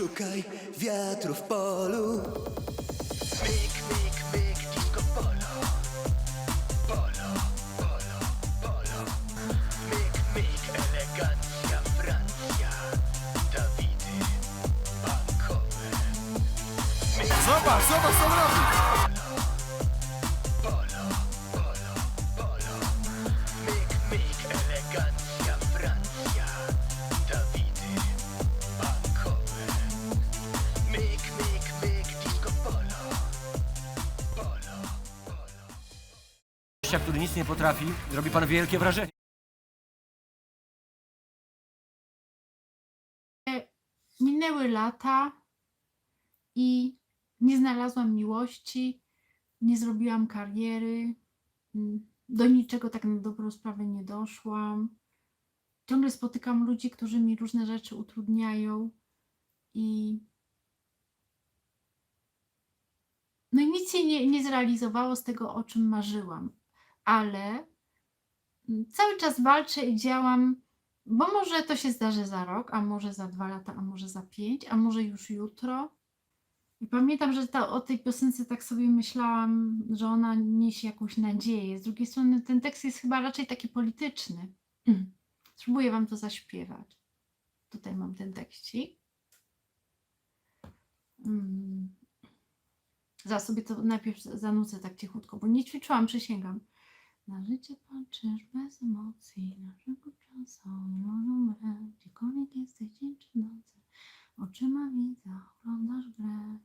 Szukaj wiatru w polu Myk, myk, myk, disco polo. Polo, polo, polo. Myk, myk, elegancja, Francja. Dawidy, bankowe. Zobacz, zobacz co robi! Gościa, który nic nie potrafi, robi pan wielkie wrażenie. Minęły lata i nie znalazłam miłości, nie zrobiłam kariery, do niczego tak na dobrą sprawę nie doszłam. Ciągle spotykam ludzi, którzy mi różne rzeczy utrudniają i no i nic się nie, nie zrealizowało z tego, o czym marzyłam, ale mm, cały czas walczę i działam bo może to się zdarzy za rok, a może za dwa lata, a może za pięć, a może już jutro. I pamiętam, że ta, o tej piosence tak sobie myślałam, że ona niesie jakąś nadzieję. Z drugiej strony ten tekst jest chyba raczej taki polityczny. Spróbuję wam to zaśpiewać. Tutaj mam ten tekstik. Mm. Zaraz sobie to najpierw zanucę tak cichutko, bo nie ćwiczyłam, przysięgam. Na życie patrzysz bez emocji, na szybko czasami mogą brać, gdziekolwiek jesteś dzień czy nocy. Oczyma widza oglądasz grę,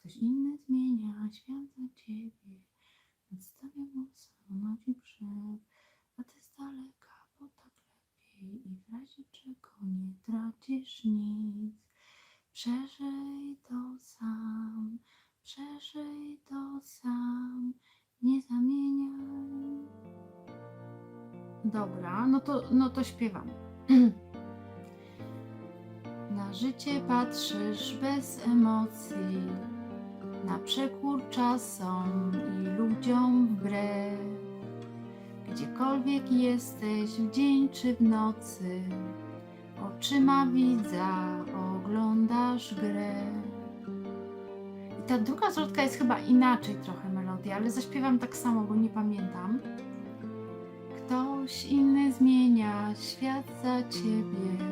ktoś inny zmienia świat za ciebie. Nadstawia głosa, ono ci przed, a ty z daleka, bo tak lepiej i w razie czego nie tracisz nic. Przeżyj to sam, przeżyj to sam, nie zamieniaj. Dobra, no to, no to śpiewam. Na życie patrzysz bez emocji, na przekór czasom i ludziom wbrew. Gdziekolwiek jesteś, w dzień czy w nocy, oczyma widza oglądasz grę. I ta druga zwrotka jest chyba inaczej trochę melodia, ale zaśpiewam tak samo, bo nie pamiętam. Ktoś inny zmienia świat za ciebie,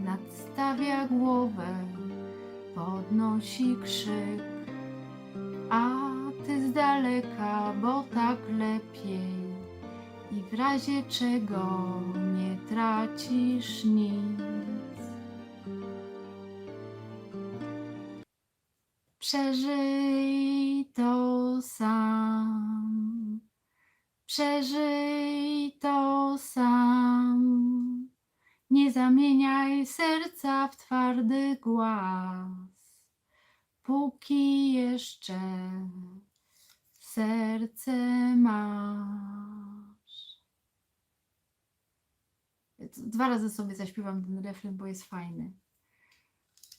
nadstawia głowę, podnosi krzyk, a ty z daleka, bo tak lepiej i w razie czego nie tracisz nic. Przeżyj sam. Przeżyj to sam. Nie zamieniaj serca w twardy głaz, póki jeszcze serce masz. Dwa razy sobie zaśpiewam ten refren, bo jest fajny.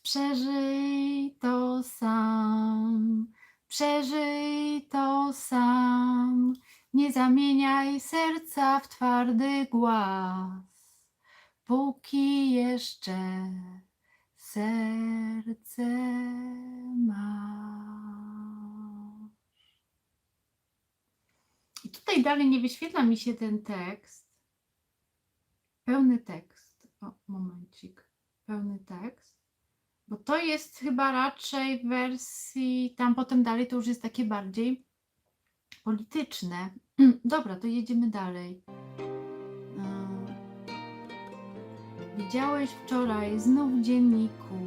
Przeżyj to sam, przeżyj to sam. Nie zamieniaj serca w twardy głaz, póki jeszcze serce masz. I tutaj dalej nie wyświetla mi się ten tekst. Pełny tekst. O, momencik. Pełny tekst. Bo to jest chyba raczej w wersji, tam potem dalej to już jest takie bardziej polityczne. Dobra, to jedziemy dalej. Mm. Widziałeś wczoraj znów w dzienniku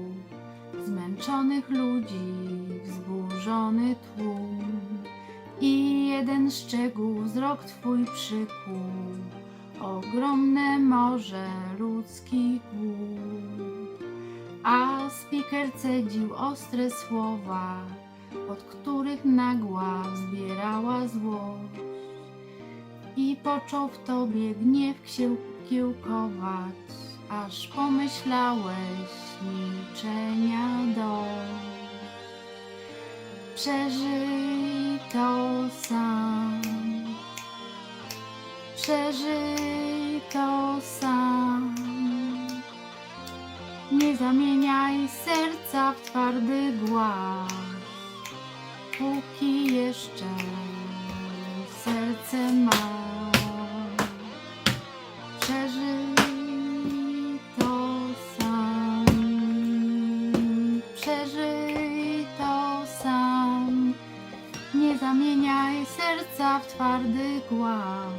zmęczonych ludzi, wzburzony tłum i jeden szczegół wzrok twój przykuł, ogromne morze ludzkich głów. Speaker cedził ostre słowa, od których nagła wzbierała złość. I począł w tobie gniew kiełkować, aż pomyślałeś milczenia dość. Przeżyj to sam, przeżyj to sam. Zamieniaj serca w twardy głaz, póki jeszcze serce ma. Przeżyj to sam, przeżyj to sam. Nie zamieniaj serca w twardy głaz,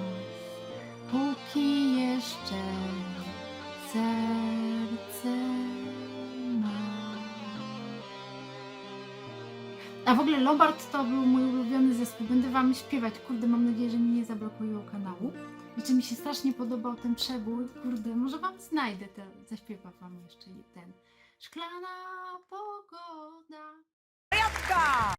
A w ogóle Lombard to był mój ulubiony zespół. Będę wam śpiewać. Kurde, mam nadzieję, że mi nie zablokują kanału. I czy mi się strasznie podobał ten przebój. Kurde, może wam znajdę ten, zaśpiewa wam jeszcze ten. Szklana pogoda. Wariatka!